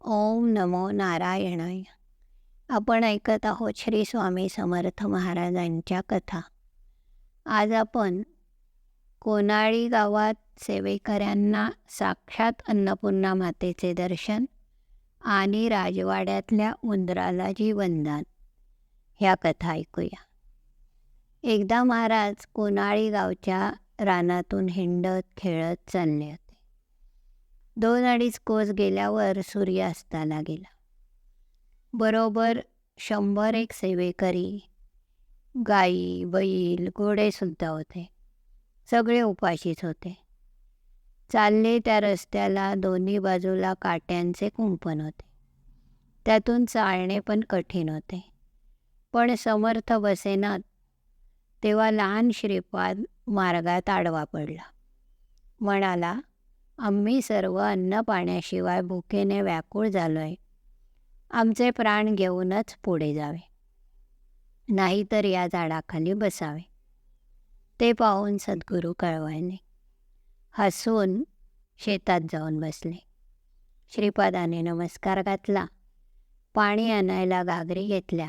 ओम नमो नारायणाय. आपण ऐकत आहोत श्री स्वामी समर्थ महाराजांच्या कथा. आज आपण कोनाळी गावात सेवेकऱ्यांना साक्षात अन्नपूर्णा मातेचे दर्शन आणि राजवाड्यातल्या उंदराला जीवनदान ह्या कथा ऐकूया. एकदा महाराज कोनाळी गावच्या रानातून हिंडत खेळत चालल्यात दोन अडीच कोस गेल्यावर सूर्यास्ताला गेला. बरोबर शंभर एक सेवेकरी गाई बैल घोडेसुद्धा होते. सगळे उपाशीच होते. चालले त्या रस्त्याला दोन्ही बाजूला काट्यांचे कुंपण होते. त्यातून चालणे पण कठीण होते. पण समर्थ बसेनात तेव्हा लहान श्रीपाद मार्गात आडवा पडला. म्हणाला आम्ही सर्व अन्न पाण्याशिवाय भुकेने व्याकुळ आहे आमचे प्राण घेऊनच पुढे जावे. नाहीतर या झाडाखाली बसावे. ते पाहून सद्गुरू कळवायले हसून शेतात जाऊन बसले. श्रीपादाने नमस्कार घातला. पाणी आणायला घागरी घेतल्या.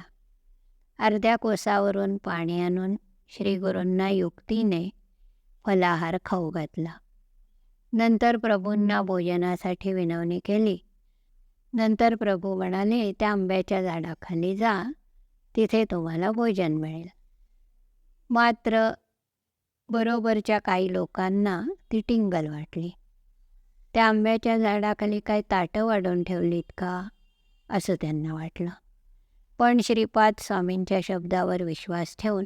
अर्ध्या कोसावरून पाणी आणून श्रीगुरूंना युक्तीने फलाहार खाऊ घातला. नंतर प्रभूंना भोजनासाठी विनवणी केली. नंतर प्रभू म्हणाले त्या आंब्याच्या झाडाखाली जा तिथे तुम्हाला भोजन मिळेल. मात्र बरोबरच्या काही लोकांना ती टिंगल वाटली. त्या आंब्याच्या झाडाखाली काय ताटं वाढवून ठेवलीत का? असं त्यांना वाटलं. पण श्रीपाद स्वामींच्या शब्दावर विश्वास ठेवून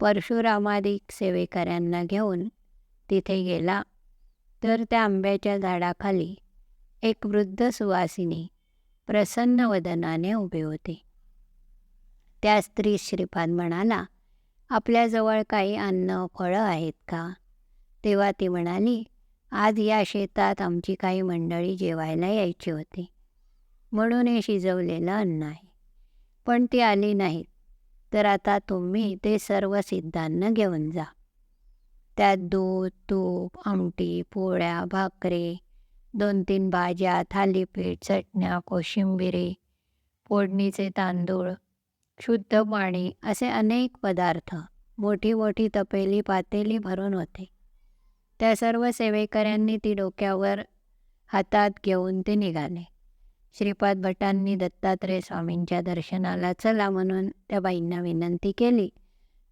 परशुरामादिक सेवेकऱ्यांना घेऊन तिथे गेला. तर त्या आंब्याच्या झाडाखाली एक वृद्ध सुवासिनी प्रसन्न वदनाने उभे होते. त्या स्त्री श्रीपाद म्हणाला आपल्याजवळ काही अन्न फळं आहेत का? तेव्हा ती म्हणाली आज या शेतात आमची काही मंडळी जेवायला यायची होती. म्हणून हे शिजवलेलं अन्न आहे. पण ती आली नाहीत. तर आता तुम्ही ते सर्व सिद्धांना घेऊन जा. त्यात दूध तूप आमटी पोळ्या भाकरे दोन तीन भाज्या थालीपीठ चटण्या कोशिंबिरी फोडणीचे तांदूळ शुद्ध पाणी असे अनेक पदार्थ मोठी मोठी तपेली पातेली भरून होते. त्या सर्व सेवेकऱ्यांनी ती डोक्यावर हातात घेऊन ते निघाले. श्रीपाद भटांनी दत्तात्रय स्वामींच्या दर्शनाला चला म्हणून त्या बाईंना विनंती केली.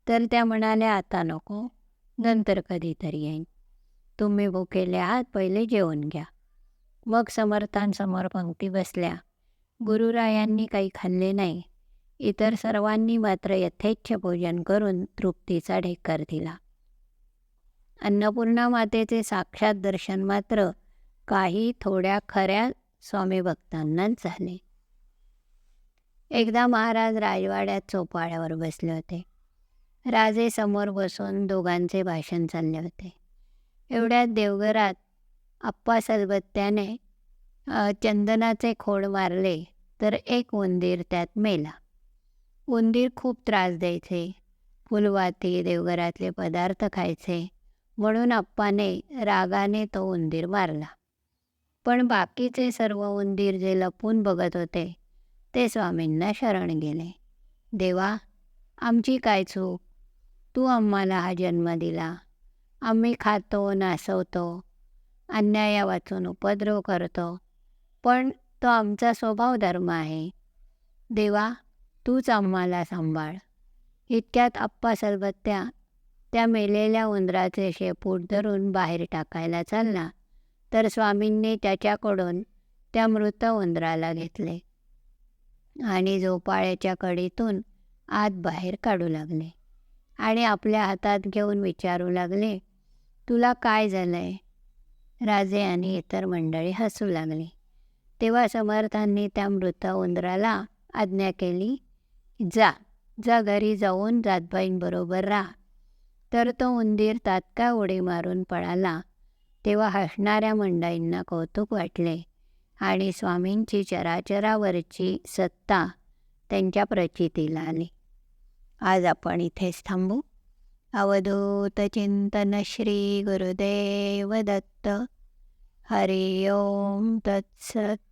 तर त्या म्हणाल्या आता नको. नंतर कधीतरी येईन. तुम्ही भुकेले आहात पहिले जेवण घ्या. मग समर्थांसमोर पंक्ती बसल्या. गुरुरायांनी काही खाल्ले नाही. इतर सर्वांनी मात्र यथेच्छ भोजन करून तृप्तीचा ढेकर दिला. अन्नपूर्णा मातेचे साक्षात दर्शन मात्र काही थोड्या खऱ्या स्वामी भक्तांनाच झाले. एकदा महाराज राजवाड्यात चोपाळ्यावर बसले होते. राजे समोर बसून दोघांचे भाषण चालले होते. एवढ्यात देवघरात आप्पा सलबत्त्याने चंदनाचे खोड मारले तर एक उंदीर त्यात मेला. उंदीर खूप त्रास द्यायचे. फुलवाती देवघरातले पदार्थ खायचे. म्हणून आप्पाने रागाने तो उंदीर मारला. पण बाकीचे सर्व उंदीर जे लपून बघत होते ते स्वामींना शरण गेले. देवा आमची काय चूक? तू आम्हाला हा जन्म दिला. आम्ही खातो नासवतो अन्याया वाचून उपद्रव करतो. पण तो आमचा स्वभाव धर्म आहे. देवा तूच आम्हाला सांभाळ. इतक्यात आप्पा सरबत्त्या त्या मेलेल्या उंदराचे शेपूट धरून बाहेर टाकायला चालला. तर स्वामींनी त्याच्याकडून त्या मृत उंदराला घेतले आणि झोपाळ्याच्या कडीतून आत बाहेर काढू लागले. आणि आपल्या हातात घेऊन विचारू लागले तुला काय झालंय? राजे आणि इतर मंडळी हसू लागली. तेव्हा समर्थांनी त्या मृत उंदराला आज्ञा केली जा जा घरी जाऊन जातबाईंबरोबर राहा. तर तो उंदीर तात्काळ उडी मारून पळाला. तेव्हा हसणाऱ्या मंडळींना कौतुक वाटले आणि स्वामींची चराचरावरची सत्ता त्यांच्या प्रचितीला आली. आज आपण इथेच थांबू. अवधूत चिंतन श्री गुरुदेव दत्त. हरि ओम तत्सत.